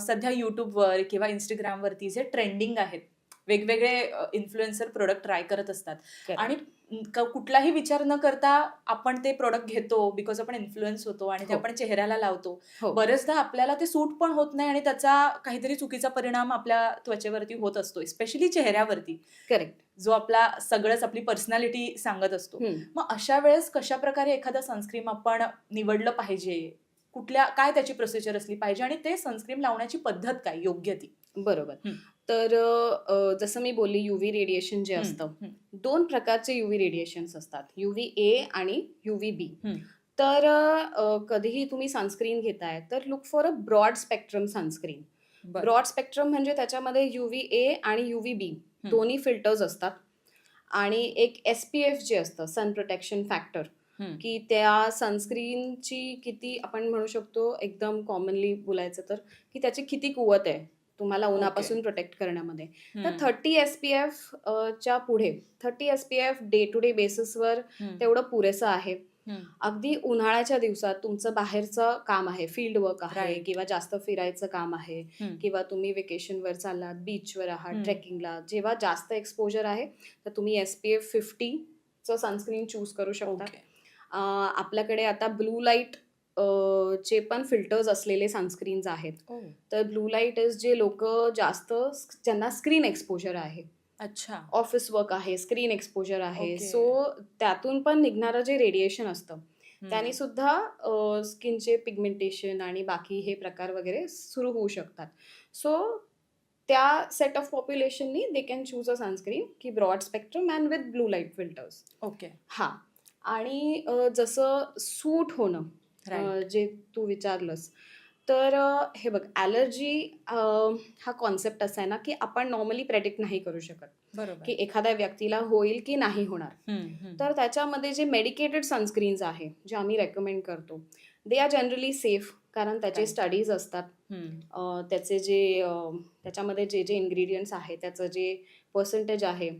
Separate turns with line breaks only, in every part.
सध्या युट्यूबवर किंवा इंस्टाग्रामवरती जे ट्रेंडिंग आहेत वेगवेगळे इन्फ्लुएन्सर प्रोडक्ट ट्राय करत असतात. आणि कुठलाही विचार न करता आपण ते प्रोडक्ट घेतो बिकॉज आपण इन्फ्लुएन्स होतो आणि ते
हो.
आपण चेहऱ्याला लावतो.
हो.
बरेचदा आपल्याला ते सूट पण होत नाही आणि त्याचा काहीतरी चुकीचा परिणाम आपल्या त्वचेवरती होत असतो स्पेशली चेहऱ्यावरती.
करेक्ट
जो आपला सगळंच आपली पर्सनॅलिटी सांगत असतो. मग अशा वेळेस कशा प्रकारे एखादं सनस्क्रीम आपण निवडलं पाहिजे? कुठल्या काय त्याची प्रोसिजर असली पाहिजे आणि ते सनस्क्रीम लावण्याची पद्धत काय योग्य ती
बरोबर. तर जसं मी बोलली युव्ही रेडिएशन जे असतं दोन प्रकारचे युव्ही रेडिएशन्स असतात युव्ही ए आणि युव्ही बी. तर कधीही तुम्ही सनस्क्रीन घेताय तर look for a broad spectrum sunscreen
बरं.
ब्रॉड स्पेक्ट्रम म्हणजे त्याच्यामध्ये युव्ही ए आणि युव्ही बी. दोन्ही फिल्टर्स असतात आणि एक एस पी एफ जे असतं सन प्रोटेक्शन फॅक्टर. की त्या सनस्क्रीनची किती आपण म्हणू शकतो एकदम कॉमनली बोलायचं तर की त्याची किती कुवत आहे तुम्हाला उन्हापासून प्रोटेक्ट करण्यामध्ये तर थर्टी एस पी एफ च्या पुढे thirty S P F day to day बेसिसवर तेवढं पुरेसं आहे. अगदी उन्हाळ्याच्या दिवसात तुमचं बाहेरचं काम आहे फील्ड वर्क आहे. किंवा जास्त फिरायचं काम आहे. किंवा तुम्ही वेकेशनवर चाललात बीचवर आहात. ट्रेकिंगला जेव्हा जास्त एक्सपोजर आहे तर तुम्ही एस पी एफ फिफ्टीचं सनस्क्रीन चूज करू शकता आपल्याकडे आता ब्लू लाइट चे पण फिल्टर्स असलेले सनस्क्रीन्स आहेत. तर ब्लू लाइट इज जे लोक जास्त ज्यांना स्क्रीन एक्सपोजर आहे.
अच्छा.
ऑफिस वर्क आहे स्क्रीन एक्सपोजर आहे. सो त्यातून पण निघणारं जे रेडिएशन असतं. त्याने सुद्धा स्किनचे पिगमेंटेशन आणि बाकी हे प्रकार वगैरे सुरू होऊ शकतात. सो त्या set of पॉप्युलेशननी they can choose a sunscreen की broad spectrum and with blue light filters
okay.
हां. आणि जसं सूट होणं जे तू विचारलंस तर हे बघ ॲलर्जी हा कॉन्सेप्ट असा आहे ना की आपण नॉर्मली प्रेडिक्ट नाही करू शकत.
बरोबर.
की एखाद्या व्यक्तीला होईल की नाही होणार. तर त्याच्यामध्ये जे मेडिकेटेड सनस्क्रीन्स आहे जे आम्ही रेकमेंड करतो दे आर जनरली सेफ कारण त्याचे. स्टडीज असतात. त्याचे जे त्याच्यामध्ये जे जे इन्ग्रेडियंट्स आहे त्याचं जे पर्सेंटेज आहे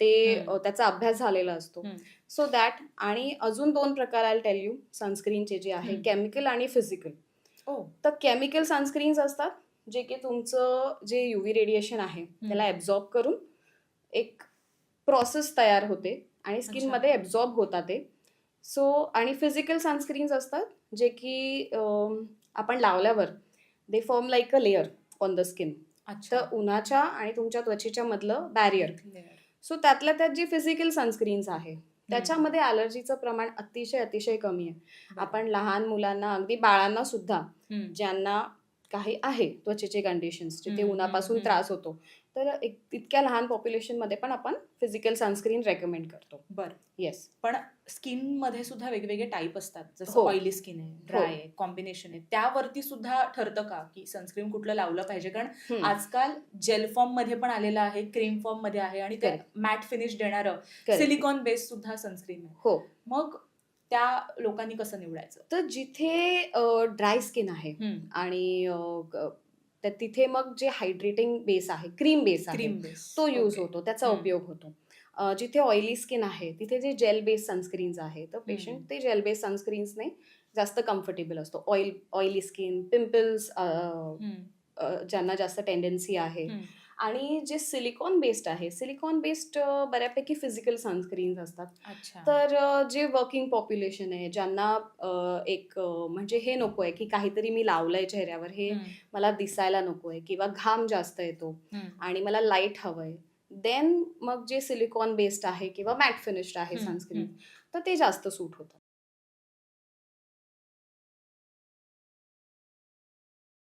ते त्याचा अभ्यास झालेला असतो. सो दॅट आणि अजून दोन प्रकार आय टेल यू सनस्क्रीनचे जे आहे. केमिकल आणि फिजिकल तर केमिकल सनस्क्रीन्स असतात जे की तुमचं जे युव्ही रेडिएशन आहे त्याला ॲब्झॉर्ब करून एक प्रोसेस तयार होते आणि स्किनमध्ये ॲब्झॉर्ब होतात ते. सो आणि फिजिकल सनस्क्रीन्स असतात जे की आपण लावल्यावर they form like a layer on the skin
अच्छा.
तर उन्हाच्या आणि तुमच्या त्वचेच्या मधलं बॅरियर. सो त्यातल्या त्यात जे फिजिकल सनस्क्रीन्स आहे त्याच्यामध्ये ॲलर्जीचं प्रमाण अतिशय अतिशय कमी आहे. आपण लहान मुलांना अगदी बाळांना सुद्धा. ज्यांना काही आहे त्वचेचे कंडिशन्स जिथे उन्हापासून त्रास होतो तर एक तितक्या लहान पॉप्युलेशनमध्ये पण आपण फिजिकल सनस्क्रीन रेकमेंड करतो.
बरं.
येस
पण स्किनमध्ये सुद्धा वेगवेगळे टाईप असतात. जसं
हो.
ऑइली स्किन आहे ड्राय आहे कॉम्बिनेशन आहे. त्यावरती सुद्धा ठरतं का की सनस्क्रीन कुठलं लावलं पाहिजे? कारण आजकाल जेल फॉर्ममध्ये पण आलेलं आहे क्रीम फॉर्ममध्ये आहे आणि ते. मॅट फिनिश देणारं सिलिकॉन बेस सुद्धा सनस्क्रीन आहे.
हो.
मग त्या लोकांनी कसं निवडायचं?
तर जिथे ड्राय स्किन आहे आणि तर तिथे मग जे हायड्रेटिंग बेस आहे क्रीम बेस आहे
क्रीम बेस
तो यूज होतो त्याचा. उपयोग होतो. जिथे ऑइली स्किन आहे तिथे जे जेल बेस सनस्क्रीन्स आहे तर पेशंट. ते जेल बेस सनस्क्रीन्सने जास्त कम्फर्टेबल असतो. ऑइल ऑइली स्किन पिंपल्स ज्यांना जास्त टेंडन्सी आहे. आणि जे सिलिकॉन बेस्ड आहे सिलिकॉन बेस्ड बऱ्यापैकी फिजिकल सनस्क्रीन्स असतात तर जे वर्किंग पॉप्युलेशन आहे ज्यांना एक म्हणजे हे नको आहे की काहीतरी मी लावलंय चेहऱ्यावर हे मला दिसायला नको आहे किंवा घाम जास्त येतो. आणि मला लाइट हवंय देन मग जे सिलिकॉन बेस्ड आहे किंवा मॅट फिनिश्ड आहे सनस्क्रीन. तर ते जास्त सूट होतं